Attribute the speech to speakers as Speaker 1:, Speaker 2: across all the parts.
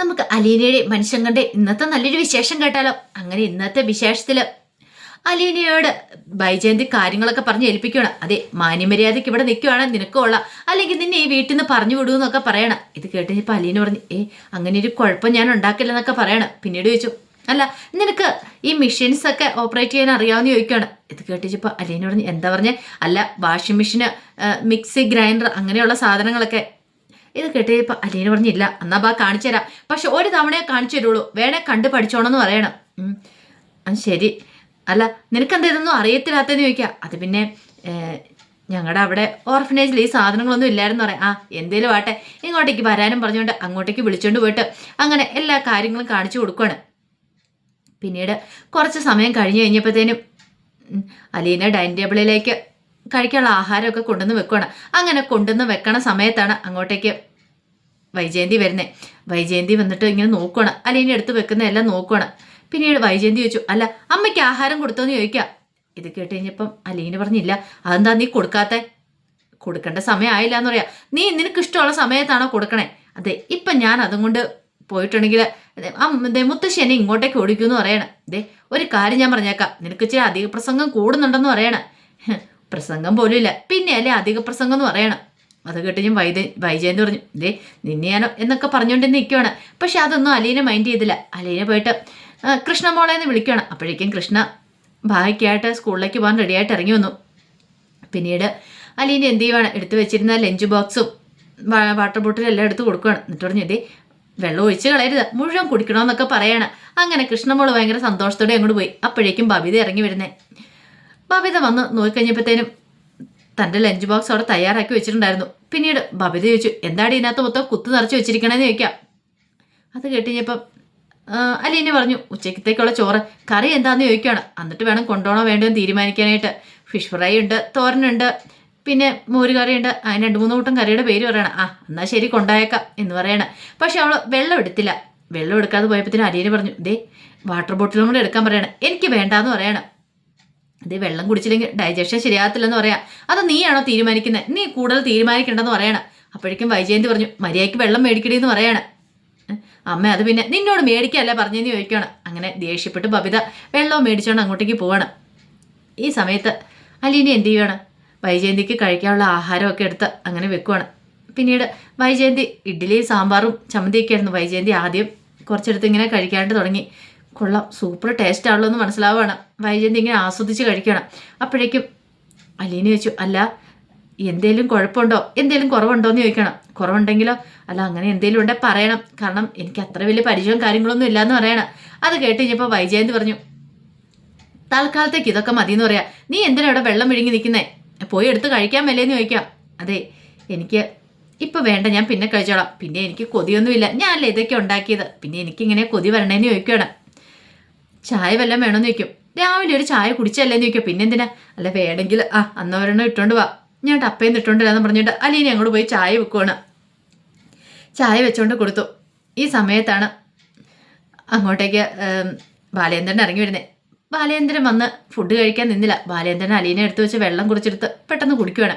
Speaker 1: നമുക്ക് അലീനയുടെ മനുഷ്യങ്ങളുടെ ഇന്നത്തെ നല്ലൊരു വിശേഷം കേട്ടാലോ? അങ്ങനെ ഇന്നത്തെ വിശേഷത്തിൽ അലീനയോട് ബൈജയന്തി കാര്യങ്ങളൊക്കെ പറഞ്ഞ് ഏൽപ്പിക്കുകയാണ്. അതെ മാന്യമര്യാദയ്ക്ക് ഇവിടെ നിൽക്കുവാണ് നിനക്കുള്ള കൊള്ളാം അല്ലെങ്കിൽ നിന്നെ ഈ വീട്ടിൽ നിന്ന് പറഞ്ഞു വിടൂ എന്നൊക്കെ പറയണം. ഇത് കേട്ട് ഇപ്പൊ അലീന പറഞ്ഞു ഏ അങ്ങനെ ഒരു കുഴപ്പം ഞാൻ ഉണ്ടാക്കില്ലെന്നൊക്കെ പറയണം. പിന്നീട് ചോദിച്ചു അല്ല നിനക്ക് ഈ മെഷീൻസ് ഒക്കെ ഓപ്പറേറ്റ് ചെയ്യാൻ അറിയാമെന്ന് ചോദിക്കുകയാണ്. ഇത് കേട്ടിച്ചപ്പോൾ അലീന പറഞ്ഞു എന്താ പറഞ്ഞേ? അല്ല വാഷിംഗ് മെഷീന് മിക്സി ഗ്രൈൻഡർ അങ്ങനെയുള്ള സാധനങ്ങളൊക്കെ ഇത് കേട്ടപ്പോൾ അലീന പറഞ്ഞില്ല എന്നാ ബാ കാണിച്ചു തരാം. പക്ഷെ ഒരു തവണയെ കാണിച്ചു തരുള്ളൂ. വേണേ കണ്ട് പഠിച്ചോണമെന്ന് പറയണം. ശരി. അല്ല നിനക്കെന്താ ഇതൊന്നും അറിയത്തില്ലാത്തതെന്ന് ചോദിക്കുക അത് പിന്നെ ഞങ്ങളുടെ അവിടെ ഓർഫനേജിൽ ഈ സാധനങ്ങളൊന്നും ഇല്ലായിരുന്നു പറയാം. ആ എന്തേലും ആട്ടെ ഇങ്ങോട്ടേക്ക് വരാനും പറഞ്ഞുകൊണ്ട് അങ്ങോട്ടേക്ക് വിളിച്ചോണ്ട് പോയിട്ട് അങ്ങനെ എല്ലാ കാര്യങ്ങളും കാണിച്ചു കൊടുക്കുകയാണ് പിന്നീട് കുറച്ച് സമയം കഴിഞ്ഞ് കഴിഞ്ഞപ്പോഴത്തേനും അലീന ഡൈനിങ് ടേബിളിലേക്ക് കഴിക്കാനുള്ള ആഹാരമൊക്കെ കൊണ്ടുവന്ന് വെക്കുകയാണ് അങ്ങനെ കൊണ്ടുവന്ന് വെക്കണ സമയത്താണ് അങ്ങോട്ടേക്ക് വൈജയന്തി വരുന്നത് വൈജയന്തി വന്നിട്ട് ഇങ്ങനെ നോക്കുകയാണ് ഇനി എടുത്ത് വെക്കുന്ന എല്ലാം നോക്കുകയാണ് പിന്നീട് വൈജയന്തി ചോദിച്ചു അല്ല അമ്മയ്ക്ക് ആഹാരം കൊടുത്തോന്ന് ചോദിക്കുക ഇത് കേട്ട് കഴിഞ്ഞപ്പം അലീന പറഞ്ഞില്ല അതെന്താ നീ കൊടുക്കാത്ത? കൊടുക്കേണ്ട സമയമായില്ല എന്ന് പറയാം. നീ നിനക്ക് ഇഷ്ടമുള്ള സമയത്താണോ കൊടുക്കണേ? അതെ ഇപ്പം ഞാൻ അതും കൊണ്ട് പോയിട്ടുണ്ടെങ്കിൽ മുത്തശ്ശി എന്നെ ഇങ്ങോട്ടേക്ക് ഓടിക്കുമെന്ന് പറയണം. ദേ ഒരു കാര്യം ഞാൻ പറഞ്ഞേക്കാം. നിനക്ക് ഇച്ചിരി അധിക പ്രസംഗം കൂടുന്നുണ്ടെന്ന് പറയണം. പ്രസംഗം പോലും ഇല്ല പിന്നെ അല്ലേ അധിക പ്രസംഗം എന്ന് പറയണം. അത് കേട്ട് ഞാൻ വൈദ്യ എന്ന് പറഞ്ഞു ദേ നിന്നെ ഞാനോ എന്നൊക്കെ പറഞ്ഞുകൊണ്ട് നിൽക്കുവാണ് പക്ഷെ അതൊന്നും അലീന മൈൻഡ് ചെയ്തില്ല. അലീന പോയിട്ട് കൃഷ്ണ മോളെ എന്ന് വിളിക്കുകയാണ് അപ്പോഴേക്കും കൃഷ്ണ ഭാഗ്യമായിട്ട് സ്കൂളിലേക്ക് പോകാൻ റെഡിയായിട്ട് ഇറങ്ങി വന്നു. പിന്നീട് അലീന എന്ത് ചെയ്യുവാണ്? എടുത്തു വെച്ചിരുന്ന ലഞ്ച് ബോക്സും വാട്ടർ ബോട്ടിലും എല്ലാം എടുത്ത് കൊടുക്കുകയാണ് എന്നിട്ട് പറഞ്ഞു ഇതേ വെള്ളം ഒഴിച്ച് കളയരുത്. മുഴുവൻ കുടിക്കണമെന്നൊക്കെ പറയാണ്. അങ്ങനെ കൃഷ്ണമോൾ ഭയങ്കര സന്തോഷത്തോടെ അങ്ങോട്ട് പോയി. അപ്പോഴേക്കും ബബിത ഇറങ്ങി വരുന്നേ. ബബിത വന്ന് നോക്കിക്കഴിഞ്ഞപ്പോഴത്തേനും തന്റെ ലഞ്ച് ബോക്സ് അവിടെ തയ്യാറാക്കി വെച്ചിട്ടുണ്ടായിരുന്നു. പിന്നീട് ബബിത ചോദിച്ചു എന്താടി ഇതിനകത്ത് മൊത്തം കുത്തു നിറച്ച് വെച്ചിരിക്കണേന്ന് ചോദിക്കാം. അത് കേട്ടുകഴിഞ്ഞപ്പം അലീന പറഞ്ഞു ഉച്ചക്കത്തേക്കുള്ള ചോറ് കറി എന്താന്ന് ചോദിക്കുകയാണ് എന്നിട്ട് വേണം കൊണ്ടുപോകണോ വേണ്ടോ തീരുമാനിക്കാനായിട്ട്. ഫിഷ് ഫ്രൈ ഉണ്ട് തോരനുണ്ട് പിന്നെ മോര് കറിയുണ്ട് അതിന് രണ്ട് മൂന്ന് കൂട്ടം കറിയുടെ പേര് പറയണം. ആ എന്നാൽ ശരി കൊണ്ടായേക്കാം എന്ന് പറയണം. പക്ഷെ അവൾ വെള്ളം എടുത്തില്ല. വെള്ളം എടുക്കാതെ പോയപ്പോഴത്തേനും അലീന പറഞ്ഞു ദേ വാട്ടർ ബോട്ടിലും കൂടെ എടുക്കാൻ പറയണം. എനിക്ക് വേണ്ടാന്ന് പറയണം. ഇത് വെള്ളം കുടിച്ചില്ലെങ്കിൽ ഡൈജഷൻ ശരിയാകത്തില്ലെന്ന് പറയാം. അത് നീയാണോ തീരുമാനിക്കുന്നത് നീ കൂടുതൽ തീരുമാനിക്കേണ്ടെന്ന് പറയണം. അപ്പോഴേക്കും വൈജയന്തി പറഞ്ഞു മര്യാദയ്ക്ക് വെള്ളം മേടിക്കണേ എന്ന് പറയണം. അമ്മ അത് പിന്നെ നിന്നോട് മേടിക്കല്ല പറഞ്ഞെന്ന് ചോദിക്കുകയാണ് അങ്ങനെ ദേഷ്യപ്പെട്ട് ബബിത വെള്ളവും മേടിച്ചോണ്ട് അങ്ങോട്ടേക്ക് പോവാണ്. ഈ സമയത്ത് അലീന എന്ത് ചെയ്യുകയാണ് വൈജയന്തിക്ക് കഴിക്കാനുള്ള ആഹാരമൊക്കെ എടുത്ത് അങ്ങനെ വെക്കുവാണ്. പിന്നീട് വൈജയന്തി ഇഡ്ഡലിയും സാമ്പാറും ചമ്മന്തിയൊക്കെ ആയിരുന്നു വൈജയന്തി ആദ്യം കുറച്ചെടുത്ത് ഇങ്ങനെ കഴിക്കാണ്ട് തുടങ്ങി. കൊള്ളാം സൂപ്പർ ടേസ്റ്റ് ആണല്ലോ എന്ന് മനസ്സിലാവുകയാണ്. വൈജയന്തി ഇങ്ങനെ ആസ്വദിച്ച് കഴിക്കണം. അപ്പോഴേക്കും അലീന ചോദിച്ചു അല്ല എന്തേലും കുഴപ്പമുണ്ടോ? എന്തേലും കുറവുണ്ടോ? എന്ന് ചോദിക്കണം. കുറവുണ്ടെങ്കിലോ? അല്ല അങ്ങനെ എന്തേലും ഉണ്ടെ പറയണം. കാരണം എനിക്ക് അത്ര വലിയ പരിചയവും കാര്യങ്ങളൊന്നും ഇല്ലാന്ന് പറയണം. അത് കേട്ട് കഴിഞ്ഞപ്പോൾ വൈജയന്തി പറഞ്ഞു തൽക്കാലത്തേക്ക് ഇതൊക്കെ മതി എന്ന് പറയാം. നീ എന്തിനാ ഇവിടെ വെള്ളം വിഴുങ്ങി നിൽക്കുന്നേ? പോയി എടുത്ത് കഴിക്കാൻ മേലേന്ന് ചോദിക്കാം. അതെ എനിക്ക് ഇപ്പോൾ വേണ്ട ഞാൻ പിന്നെ കഴിച്ചോളാം. പിന്നെ എനിക്ക് കൊതിയൊന്നുമില്ല. ഞാനല്ലേ ഇതൊക്കെ ഉണ്ടാക്കിയത്? പിന്നെ എനിക്കിങ്ങനെ കൊതി വരണേന്ന് ചോദിക്കുകയാണ്. ചായ വല്ലതും വേണമെന്ന് ചോദിക്കും. രാവിലെ ഒരു ചായ കുടിച്ചല്ലേന്ന് ചോദിക്കും. പിന്നെന്തിനാ? അല്ല വേണമെങ്കിൽ ആ അന്നൊരെണ്ണം ഇട്ടോണ്ട് വാ. ഞാൻ ടപ്പേന്ന് ഇട്ടോണ്ടില്ലാന്ന് പറഞ്ഞിട്ട് അലീനെ അങ്ങോട്ട് പോയി ചായ വെക്കുവാണ്. ചായ വെച്ചോണ്ട് കൊടുത്തു. ഈ സമയത്താണ് അങ്ങോട്ടേക്ക് ബാലേന്ദ്രൻ ഇറങ്ങി വരുന്നത് ബാലേന്ദ്രൻ വന്ന് ഫുഡ് കഴിക്കാൻ നിന്നില്ല. ബാലേന്ദ്രൻ അലീനെ എടുത്ത് വെച്ച് വെള്ളം കുടിച്ചെടുത്ത് പെട്ടെന്ന് കുടിക്കുവാണ്.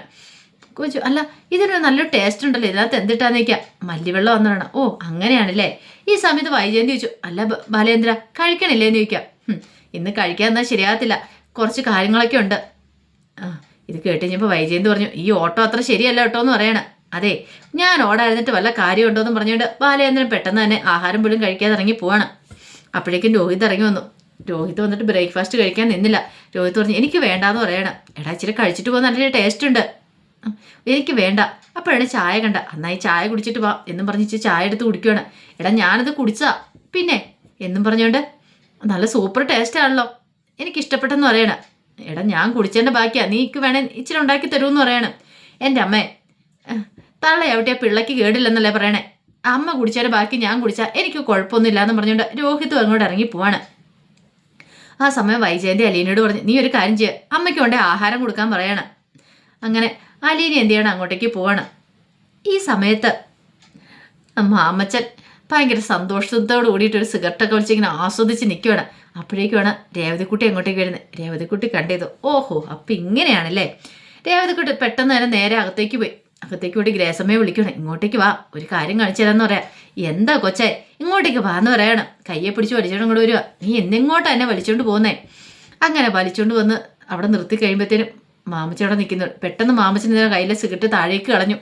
Speaker 1: കുടിച്ചു അല്ല ഇതിനൊരു നല്ല ടേസ്റ്റ് ഉണ്ടല്ലോ. ഇതിനകത്ത് എന്തിട്ടാന്ന് ചോദിക്കാം? മല്ലിവെള്ളം വന്നതാണ്. ഓ അങ്ങനെയാണല്ലേ? ഈ സമയത്ത് വൈജയന്തി ചോദിച്ചു അല്ല ബാലേന്ദ്ര കഴിക്കണില്ലേ എന്ന് ചോദിക്കാം ഇന്ന് കഴിക്കാൻ എന്നാൽ ശരിയാകത്തില്ല. കുറച്ച് കാര്യങ്ങളൊക്കെ ഉണ്ട്. ഇത് കേട്ട് കഴിഞ്ഞപ്പോൾ വൈജയന്തി പറഞ്ഞു ഈ ഓട്ടോ അത്ര ശരിയല്ല കേട്ടോ എന്ന് പറയണം. അതെ ഞാൻ ഓടായിരുന്നിട്ട് വല്ല കാര്യമുണ്ടോ എന്ന് പറഞ്ഞുകൊണ്ട് ബാലേന്ദ്രൻ പെട്ടെന്ന് തന്നെ ആഹാരം പോലും കഴിക്കാതെ ഇറങ്ങി പോവാണ്. അപ്പോഴേക്കും രോഹിത് ഇറങ്ങി വന്നു. രോഹിത് വന്നിട്ട് ബ്രേക്ക്ഫാസ്റ്റ് കഴിക്കാൻ നിന്നില്ല. രോഹിത് പറഞ്ഞു എനിക്ക് വേണ്ടാന്ന് പറയണം. എടാ ഇച്ചിരി കഴിച്ചിട്ട് പോകുന്ന നല്ല ടേസ്റ്റ് ഉണ്ട്. "ഉം, എനിക്ക് വേണ്ട. അപ്പോഴാണ് ചായ കണ്ട. അന്നായി ചായ കുടിച്ചിട്ട് വാ എന്നും പറഞ്ഞ് ഇച്ചിരി ചായ എടുത്ത് കുടിക്കുകയാണ് എടാ ഞാനത് കുടിച്ചാ. പിന്നെ എന്നും പറഞ്ഞുകൊണ്ട് നല്ല സൂപ്പർ ടേസ്റ്റ് ആണല്ലോ. എനിക്ക് ഇഷ്ടപ്പെട്ടെന്ന് പറയണം. എടാ ഞാൻ കുടിച്ചതിന്റെ ബാക്കിയാ. നീക്ക് വേണേ ഇച്ചിരി ഉണ്ടാക്കി തരുമെന്ന് പറയണം. എന്റെ അമ്മേ തള്ളയാവട്ടെ ആ പിള്ളയ്ക്ക് കേടില്ലെന്നല്ലേ പറയണേ. അമ്മ കുടിച്ചതിന്റെ ബാക്കി ഞാൻ കുടിച്ചാൽ എനിക്ക് കുഴപ്പമൊന്നുമില്ല എന്ന് പറഞ്ഞുകൊണ്ട് രോഹിത്തും അങ്ങോട്ട് ഇറങ്ങി പോവാണ്. ആ സമയം വൈജയന്തി അലീനയോട് പറഞ്ഞു നീ ഒരു കാര്യം ചെയ്യുക അമ്മയ്ക്ക് കൊണ്ടേ ആഹാരം കൊടുക്കാൻ പറയണം. അങ്ങനെ അലീന എന്ത് ചെയ്യണം അങ്ങോട്ടേക്ക് പോവാണ്? ഈ സമയത്ത് മാമച്ചൻ ഭയങ്കര സന്തോഷത്തോട് കൂടിയിട്ട് ഒരു സിഗരറ്റൊക്കെ വലിച്ച് ഇങ്ങനെ ആസ്വദിച്ച് നിൽക്കുകയാണ് അപ്പോഴേക്കുമാണ് രേവതിക്കുട്ടി അങ്ങോട്ടേക്ക് വരുന്നത്. രേവതിക്കുട്ടി കണ്ടത് ഓഹോ അപ്പം ഇങ്ങനെയാണല്ലേ? രേവതിക്കുട്ടി പെട്ടെന്ന് തന്നെ നേരെ അകത്തേക്ക് പോയി. അകത്തേക്ക് കൂടി ഗ്രേസമ്മയെ വിളിക്കണം ഇങ്ങോട്ടേക്ക് വാ ഒരു കാര്യം കാണിച്ചു തരാമെന്ന് പറയാം. എന്താ കൊച്ചേ? ഇങ്ങോട്ടേക്ക് വാ എന്ന് പറയണം കയ്യെ പിടിച്ച് വലിച്ചോണ്ട് കൂടെ വരിക. നീ എന്നെങ്ങോട്ടാ എന്നെ വലിച്ചോണ്ട് പോകുന്നേ? അങ്ങനെ വലിച്ചോണ്ട് വന്ന് അവിടെ നിർത്തി കഴിയുമ്പോഴത്തേനും മാമച്ചി അവിടെ നിൽക്കുന്നു. പെട്ടെന്ന് മാമച്ചൻ ഇതിനെ കയ്യിലെ സിഗരറ്റ് താഴേക്ക് കളഞ്ഞു.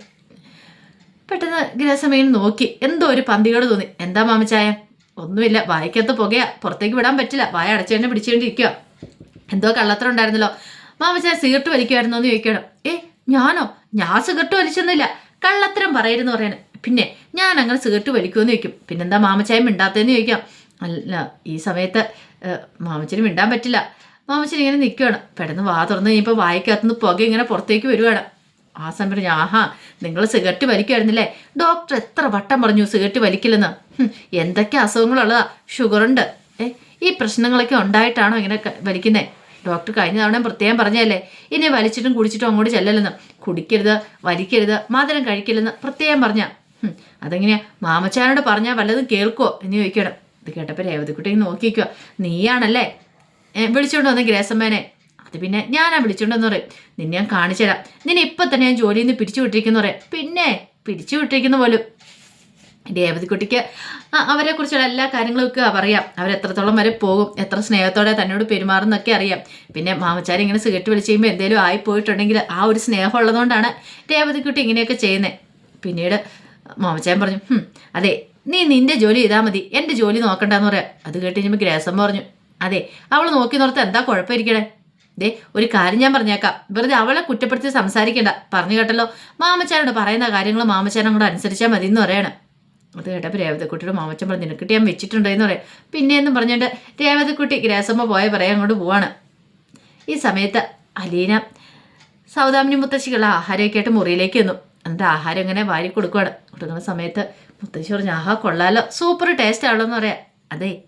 Speaker 1: പെട്ടെന്ന് ഗ്രാസമയിൽ നോക്കി. എന്തോ ഒരു പന്തികേട് തോന്നി. എന്താ മാമച്ചായ? ഒന്നുമില്ല. വായിക്കകത്ത് പുകയാ. പുറത്തേക്ക് വിടാൻ പറ്റില്ല. വായ അടച്ചു തന്നെ പിടിച്ചുകൊണ്ടിരിക്കുക എന്തോ കള്ളത്തരം ഉണ്ടായിരുന്നല്ലോ. മാമച്ചായ സിഗരറ്റ് വലിക്കുമായിരുന്നോ എന്ന് ചോദിക്കണം ഏ ഞാനോ? ഞാൻ സിഗരറ്റ് വലിച്ചൊന്നുമില്ല. കള്ളത്തരം പറയരുന്ന് പറയണേ. പിന്നെ ഞാൻ അങ്ങനെ സിഗരറ്റ് വലിക്കുമെന്ന് ചോദിക്കും. പിന്നെന്താ മാമച്ചായ മിണ്ടാത്തതെന്ന് ചോദിക്കാം. അല്ല ഈ സമയത്ത് മാമച്ചന് മിണ്ടാൻ പറ്റില്ല. മാമച്ചൻ ഇങ്ങനെ നിൽക്കുകയാണ് പെട്ടെന്ന് വാ തുറന്ന് കഴിഞ്ഞപ്പോൾ വായിക്കകത്തുനിന്ന് പുക ഇങ്ങനെ പുറത്തേക്ക് വരുവാണ്. ആ സമയത്ത് ഞാൻ ആഹാ നിങ്ങൾ സിഗരറ്റ് വലിക്കുമായിരുന്നില്ലേ ഡോക്ടർ എത്ര വട്ടം പറഞ്ഞു സിഗരറ്റ് വലിക്കില്ലെന്ന്. എന്തൊക്കെ അസുഖങ്ങളുള്ളതാ. ഷുഗറുണ്ട്. ഏ ഈ പ്രശ്നങ്ങളൊക്കെ ഉണ്ടായിട്ടാണോ ഇങ്ങനെ വലിക്കുന്നത് വലിക്കുന്നേ? ഡോക്ടർ കഴിഞ്ഞ തവണ പ്രത്യേകം പറഞ്ഞല്ലേ ഇനി വലിച്ചിട്ടും കുടിച്ചിട്ടും അങ്ങോട്ട് ചെല്ലല്ലെന്ന്. കുടിക്കരുത് വലിക്കരുത് മധുരം കഴിക്കില്ലെന്ന് പ്രത്യേകം പറഞ്ഞ. അതെങ്ങനെയാ? മാമച്ചാനോട് പറഞ്ഞാൽ വല്ലതും കേൾക്കുമോ എന്ന് ചോദിക്കണം ഇത് കേട്ടപ്പോൾ രേവതിക്കുട്ടി നോക്കിക്കുക നീയാണല്ലേ? ഏ, വിളിച്ചോണ്ട് വന്ന ഗ്രേസമ്മേനെ. അത് പിന്നെ ഞാനാ വിളിച്ചോണ്ടെന്ന് പറയും നിന്നെ ഞാൻ കാണിച്ചു തരാം നിന്നെ ഇപ്പം തന്നെ ഞാൻ ജോലിയിൽ നിന്ന് പിരിച്ചു വിട്ടിരിക്കുന്നു പറയാം. പിന്നെ പിരിച്ചു വിട്ടിരിക്കുന്ന പോലും. രേവതിക്കുട്ടിക്ക് അവരെ കുറിച്ചുള്ള എല്ലാ കാര്യങ്ങളും ഒക്കെ അറിയാം അവരെത്രത്തോളം വരെ പോകും എത്ര സ്നേഹത്തോടെ തന്നോട് പെരുമാറുന്നൊക്കെ അറിയാം. പിന്നെ മാമച്ചാരി ഇങ്ങനെ സിഗരറ്റ് വലിച്ച് കഴിയുമ്പോൾ എന്തെങ്കിലും ആയി പോയിട്ടുണ്ടെങ്കിൽ ആ ഒരു സ്നേഹം ഉള്ളതുകൊണ്ടാണ് രേവതിക്കുട്ടി ഇങ്ങനെയൊക്കെ ചെയ്യുന്നത് പിന്നീട് മാമച്ചായൻ പറഞ്ഞു അതെ നീ നിന്റെ ജോലി ചെയ്താൽ മതി. എന്റെ ജോലി നോക്കണ്ടെന്ന് പറയാം. അത് കേട്ട് കഴിഞ്ഞപ്പോൾ ഗ്രേസം പറഞ്ഞു അതെ അവൾ നോക്കി നോർത്ത് എന്താ കുഴപ്പമായിരിക്കണേ ദേ ഒരു കാര്യം ഞാൻ പറഞ്ഞേക്കാം. വെറുതെ അവളെ കുറ്റപ്പെടുത്തി സംസാരിക്കണ്ട. പറഞ്ഞു കേട്ടല്ലോ? മാമച്ചാനോട് പറയുന്ന കാര്യങ്ങൾ മാമച്ചാനും കൂടെ അനുസരിച്ചാൽ മതി എന്ന് പറയണം. അത് കേട്ടപ്പോൾ രേവതക്കുട്ടിയുടെ മാമച്ചൻ പറഞ്ഞു നിനക്കിട്ട് ഞാൻ വെച്ചിട്ടുണ്ടെന്ന് പറയാം. പിന്നെയെന്നും പറഞ്ഞിട്ട് രേവതക്കുട്ടി ഗ്രാസമ്മ പോയ പറയാൻ അങ്ങോട്ട് പോവാണ്. ഈ സമയത്ത് അലീന സൗദാമിനി മുത്തശ്ശിക്കുള്ള ആഹാരമൊക്കെ ആയിട്ട് മുറിയിലേക്ക് വന്നു എന്നിട്ട് ആഹാരം ഇങ്ങനെ വാരി കൊടുക്കുകയാണ് കൊടുക്കുന്ന സമയത്ത് മുത്തശ്ശി പറഞ്ഞു ആഹാ കൊള്ളാലോ. സൂപ്പർ ടേസ്റ്റ് ആണല്ലോ എന്ന് പറയാം. അതെ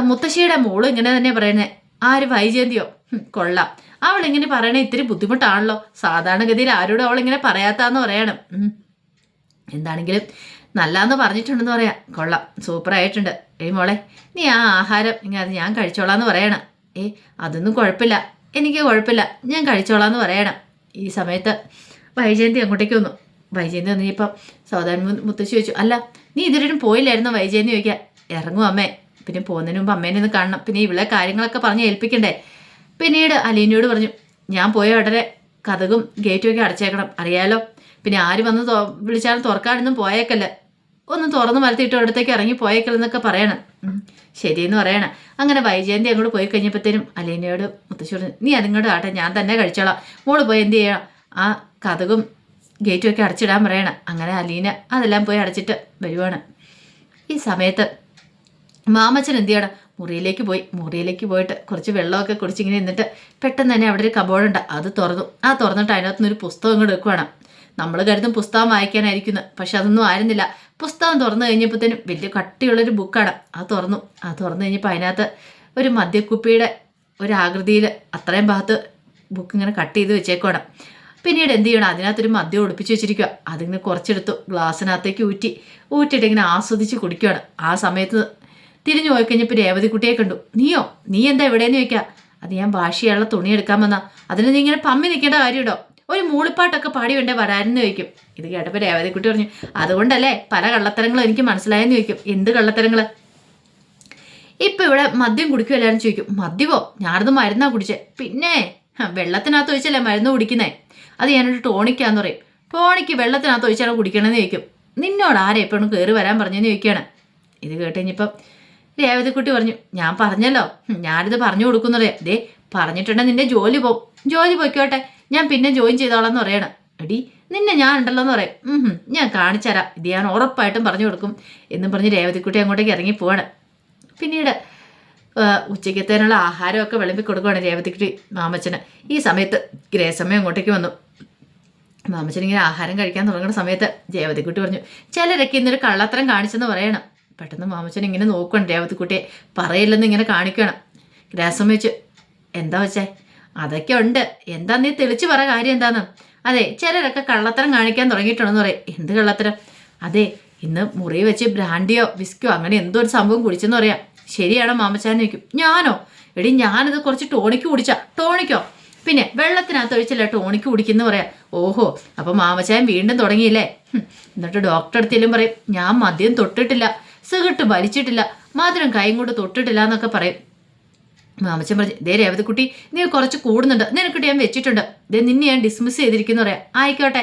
Speaker 1: മുത്തശ്ശിയുടെ മോൾ ഇങ്ങനെ തന്നെ പറയണേ ആര് വൈജയന്തിയോ? കൊള്ളാം. അവൾ ഇങ്ങനെ പറയണേ ഇത്തിരി ബുദ്ധിമുട്ടാണല്ലോ. സാധാരണഗതിയിൽ ആരോടും അവൾ ഇങ്ങനെ പറയാത്താന്ന് പറയണം. എന്താണെങ്കിലും നല്ലാന്ന് പറഞ്ഞിട്ടുണ്ടെന്ന് പറയാം. കൊള്ളാം. സൂപ്പർ ആയിട്ടുണ്ട്. ഏയ് മോളെ നീ ആ ആഹാരം ഇങ്ങനെ ഞാൻ കഴിച്ചോളാന്ന് പറയണം. ഏ അതൊന്നും കുഴപ്പമില്ല. എനിക്ക് കുഴപ്പമില്ല. ഞാൻ കഴിച്ചോളാന്ന് പറയണം. ഈ സമയത്ത് വൈജയന്തി അങ്ങോട്ടേക്ക് വന്നു. വൈജയന്തി വന്നിപ്പം സൗദാൻ മുത്തശ്ശി ചോദിച്ചു അല്ല നീ ഇതിലും പോയില്ലായിരുന്നു വൈജയന്തി ചോദിക്കാൻ? ഇറങ്ങും അമ്മേ. പിന്നെ പോകുന്നതിന് മുമ്പ് അമ്മേനെ ഒന്ന് കാണണം. പിന്നെ ഇവിടെ കാര്യങ്ങളൊക്കെ പറഞ്ഞ് ഏൽപ്പിക്കണ്ടേ? പിന്നീട് അലീനയോട് പറഞ്ഞു ഞാൻ പോയ ഉടനെ കഥകും ഗേറ്റും ഒക്കെ അടച്ചേക്കണം. അറിയാലോ? പിന്നെ ആര് വന്ന് വിളിച്ചാലും തുറക്കാനൊന്നും പോയേക്കല്ല. ഒന്ന് തുറന്ന് മരത്തിയിട്ട് അടുത്തേക്ക് ഇറങ്ങി പോയേക്കല്ലെന്നൊക്കെ പറയണം. ശരിയെന്ന് പറയണം. അങ്ങനെ വൈജയന്തി അങ്ങോട്ട് പോയി കഴിഞ്ഞപ്പോഴത്തേനും അലീനയോട് മുത്തശ്ശി പറഞ്ഞു നീ അതിങ്ങോട്ട് ആട്ടെ ഞാൻ തന്നെ കഴിച്ചോളാം. മോൾ പോയി എന്ത് ചെയ്യണം? ആ കഥകും ഗേറ്റും ഒക്കെ അടച്ചിടാൻ പറയണം. അങ്ങനെ അലീന അതെല്ലാം പോയി അടച്ചിട്ട് വരുവാണ്. ഈ സമയത്ത് മാമച്ചൻ എന്ത് ചെയ്യണം? മുറിയിലേക്ക് പോയി. മുറിയിലേക്ക് പോയിട്ട് കുറച്ച് വെള്ളമൊക്കെ കുടിച്ചിങ്ങനെ നിന്നിട്ട് പെട്ടെന്ന് തന്നെ അവിടെ ഒരു കബോർഡുണ്ട് അത് തുറന്നു. ആ തുറന്നിട്ട് അതിനകത്ത് നിന്ന് ഒരു പുസ്തകം ഇങ്ങോട്ട് എടുക്കുവാണ് നമ്മൾ കരുതും പുസ്തകം വായിക്കാനായിരിക്കുന്നു. പക്ഷെ അതൊന്നും ആയിരുന്നില്ല. പുസ്തകം തുറന്നു കഴിഞ്ഞപ്പോഴത്തേനും വലിയ കട്ടിയുള്ളൊരു ബുക്കാണ്. അത് തുറന്നു. അത് തുറന്നു കഴിഞ്ഞപ്പോൾ അതിനകത്ത് ഒരു മദ്യക്കുപ്പിയുടെ ഒരു ആകൃതിയിൽ അത്രയും ഭാഗത്ത് ബുക്ക് ഇങ്ങനെ കട്ട് ചെയ്ത് വെച്ചേക്കുവാണ്. പിന്നീട് എന്ത് ചെയ്യണം? അതിനകത്തൊരു മദ്യം ഒളിപ്പിച്ച് വെച്ചിരിക്കുക അതിങ്ങനെ കുറച്ചെടുത്തു. ഗ്ലാസ്സിനകത്തേക്ക് ഊറ്റി. ഊറ്റിയിട്ട് ഇങ്ങനെ ആസ്വദിച്ച് കുടിക്കുകയാണ് ആ സമയത്ത് തിരിഞ്ഞു പോയി കഴിഞ്ഞപ്പോൾ രേവതിക്കുട്ടിയെ കണ്ടു. നീയോ? നീ എന്താ എവിടെയെന്ന് ചോദിക്കാം? അത് ഞാൻ ഭാഷയുള്ള തുണി എടുക്കാൻ വന്നാ. അതിന് നീ ഇങ്ങനെ പമ്മി നിൽക്കേണ്ട കാര്യമുണ്ടോ? ഒരു മൂളിപ്പാട്ടൊക്കെ പാടി വേണ്ടേ വരാനെന്ന് ചോദിക്കും. ഇത് കേട്ടപ്പോൾ രേവതിക്കുട്ടി പറഞ്ഞു അതുകൊണ്ടല്ലേ പല കള്ളത്തരങ്ങളും എനിക്ക് മനസ്സിലായെന്ന് ചോദിക്കും. എന്ത് കള്ളത്തരങ്ങൾ ഇപ്പം ഇവിടെ മദ്യം കുടിക്കും എല്ലാവരും ചോദിക്കും. മദ്യമോ? ഞാനത് മരുന്നാ കുടിച്ചേ. പിന്നെ? വെള്ളത്തിനകത്ത് ഒഴിച്ചല്ലേ മരുന്ന് കുടിക്കുന്നേ? അത് ഞാനൊരു ടോണിക്കാന്ന് പറയും. ടോണിക്ക് വെള്ളത്തിനകത്ത് ഒഴിച്ചാണ് കുടിക്കണമെന്ന് ചോദിക്കും. നിന്നോട് ആരെ എപ്പോഴും കയറി വരാൻ പറഞ്ഞെന്ന് ചോദിക്കുകയാണ് ഇത് കേട്ട് കഴിഞ്ഞപ്പം രേവതിക്കുട്ടി പറഞ്ഞു ഞാൻ പറഞ്ഞല്ലോ ഞാനിത് പറഞ്ഞു കൊടുക്കുന്നറിയാം ദേ പറഞ്ഞിട്ടുണ്ടെങ്കിൽ നിന്റെ ജോലി പോകും ജോലി പോയിക്കോട്ടെ. ഞാൻ പിന്നെ ജോയിൻ ചെയ്തോളാം എന്ന് പറയണം. എടി നിന്നെ ഞാൻ ഉണ്ടല്ലോ എന്ന് പറയും ഞാൻ കാണിച്ചുതരാം ഇത് ഞാൻ ഉറപ്പായിട്ടും പറഞ്ഞു കൊടുക്കും എന്നും പറഞ്ഞ് രേവതിക്കുട്ടി അങ്ങോട്ടേക്ക് ഇറങ്ങി പോവാണ്. പിന്നീട് ഉച്ചയ്ക്കത്തേനുള്ള ആഹാരമൊക്കെ വിളമ്പി കൊടുക്കുകയാണ് രേവതിക്കുട്ടി മാമച്ചന്. ഈ സമയത്ത് ഗ്രേസമ്മ അങ്ങോട്ടേക്ക് വന്നു. മാമച്ചൻ ഇങ്ങനെ ആഹാരം കഴിക്കാൻ തുടങ്ങുന്ന സമയത്ത് രേവതിക്കുട്ടി പറഞ്ഞു ചിലരൊക്കെ ഇന്നൊരു കള്ളത്തരം കാണിച്ചെന്ന് പറയണം. പെട്ടെന്ന് മാമച്ചൻ ഇങ്ങനെ നോക്കണം രേവതിക്കുട്ടിയെ പറയില്ലെന്ന് ഇങ്ങനെ കാണിക്കണം. ഗ്രാസം വെച്ച് എന്താ വെച്ചേ? അതൊക്കെ ഉണ്ട്. എന്താ നീ തെളിച്ച് പറ കാര്യം എന്താന്ന്? അതെ ചിലരൊക്കെ കള്ളത്തരം കാണിക്കാൻ തുടങ്ങിയിട്ടുണ്ടെന്ന് പറയും. എന്ത് കള്ളത്തരം? അതെ ഇന്ന് മുറി വെച്ച് ബ്രാൻഡിയോ വിസ്കിയോ അങ്ങനെ എന്തോ ഒരു സംഭവം കുടിച്ചെന്ന് പറയാം. ശരിയാണോ മാമച്ചാൻ ചോദിക്കും. ഞാനോ? എടി ഞാനിത് കുറച്ച് ടോണിക്ക് കുടിച്ചാ. ടോണിക്കോ? പിന്നെ വെള്ളത്തിനകത്ത് ഒഴിച്ചല്ല ടോണിക്ക് കുടിക്കുന്നു പറയാം. ഓഹോ അപ്പം മാമച്ചായൻ വീണ്ടും തുടങ്ങിയില്ലേ? എന്നിട്ട് ഡോക്ടർ അടുത്തേലും പറയും ഞാൻ മദ്യം തൊട്ടിട്ടില്ല. സിഗരറ്റ് വലിച്ചിട്ടില്ല. മാത്രം കൈയും കൊണ്ട് തൊട്ടിട്ടില്ല എന്നൊക്കെ പറയും. മാമച്ചൻ പറഞ്ഞു ദേ രേവതിക്കുട്ടി നീ കുറച്ച് കൂടുന്നുണ്ട്. നിനക്കിട്ട് ഞാൻ വെച്ചിട്ടുണ്ട്. ദേ നിന്നെ ഞാൻ ഡിസ്മിസ് ചെയ്തിരിക്കുന്നു പറയാം. ആയിക്കോട്ടെ.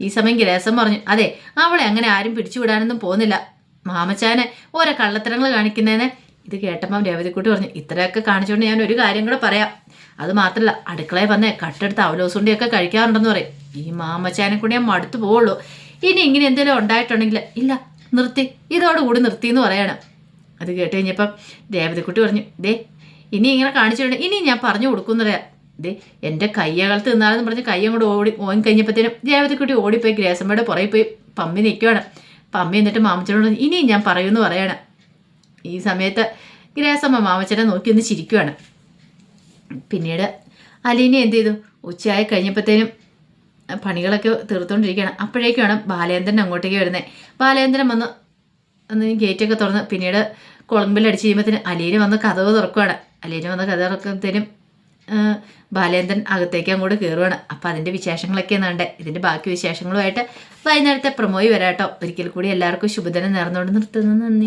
Speaker 1: ഈ സമയം ഗ്രേസം പറഞ്ഞു അതെ അവളെ അങ്ങനെ ആരും പിടിച്ചുവിടാനൊന്നും പോകുന്നില്ല. മാമച്ചാനെ ഓരോ കള്ളത്തരങ്ങൾ കാണിക്കുന്നതിന് ഇത് കേട്ടപ്പം രേവതിക്കുട്ടി പറഞ്ഞു ഇത്രയൊക്കെ കാണിച്ചുകൊണ്ട് ഞാൻ ഒരു കാര്യം കൂടെ പറയാം. അത് മാത്രമല്ല അടുക്കളയിൽ വന്നേ കട്ടെടുത്ത് അവലോസുണ്ടിയൊക്കെ കഴിക്കാറുണ്ടെന്ന് പറയും. ഈ മാമച്ചാനെ കൂടി ഞാൻ മടുത്തു പോവുള്ളൂ. ഇനി ഇങ്ങനെ എന്തെങ്കിലും ഉണ്ടായിട്ടുണ്ടെങ്കിൽ ഇല്ല നിർത്തി. ഇതോടുകൂടി നിർത്തി എന്ന് പറയാണ്. അത് കേട്ട് കഴിഞ്ഞപ്പം ദേവതക്കുട്ടി പറഞ്ഞു ദേ ഇനി ഇങ്ങനെ കാണിച്ചിട്ടുണ്ട്. ഇനി ഞാൻ പറഞ്ഞു കൊടുക്കുന്നറിയാം ദേ എന്റെ കയ്യകലത്ത് നിന്നാലെന്ന് പറഞ്ഞ് കൈ അങ്ങോട്ട് ഓടി ഓൻ കഴിഞ്ഞപ്പോഴത്തേനും ദേവതക്കുട്ടി ഓടിപ്പോയി ഗ്രേസമ്മയുടെ പുറകെ പോയി പമ്മി നിൽക്കുകയാണ് പമ്മി എന്നിട്ട് മാമച്ചനോട് ഇനി ഞാൻ പറയുമെന്ന് പറയാണ്. ഈ സമയത്ത് ഗ്രേസമ്മ മാമച്ചനെ നോക്കി ഒന്ന് ചിരിക്കുവാണ്. പിന്നീട് അലീന എന്ത് ചെയ്തു? ഉച്ചയായി കഴിഞ്ഞപ്പോഴത്തേനും പണികളൊക്കെ തീർത്തുകൊണ്ടിരിക്കുകയാണ് അപ്പോഴേക്കാണ് ബാലേന്ദ്രൻ അങ്ങോട്ടേക്ക് വരുന്നത് ബാലേന്ദ്രൻ വന്ന് ഒന്ന് ഗേറ്റൊക്കെ തുറന്ന് പിന്നീട് കുളമ്പിൽ അടിച്ച് കഴിയുമ്പോഴത്തേന് അലീന് വന്ന് കഥവ് തുറക്കുവാണ്. അലീന് വന്ന് കഥ തുറക്കുമ്പോഴത്തേനും ബാലേന്ദ്രൻ അകത്തേക്ക് അങ്ങോട്ട് കയറുവാണ് അപ്പോൾ അതിന്റെ വിശേഷങ്ങളൊക്കെയാണ് കണ്ടേ ഇതിന്റെ ബാക്കി വിശേഷങ്ങളുമായിട്ട് വൈകുന്നേരത്തെ പ്രമോയി വരാട്ടോ. ഒരിക്കൽ കൂടി എല്ലാവർക്കും ശുഭദിനം നേർന്നുകൊണ്ട് നിർത്തുന്നു. നന്ദി.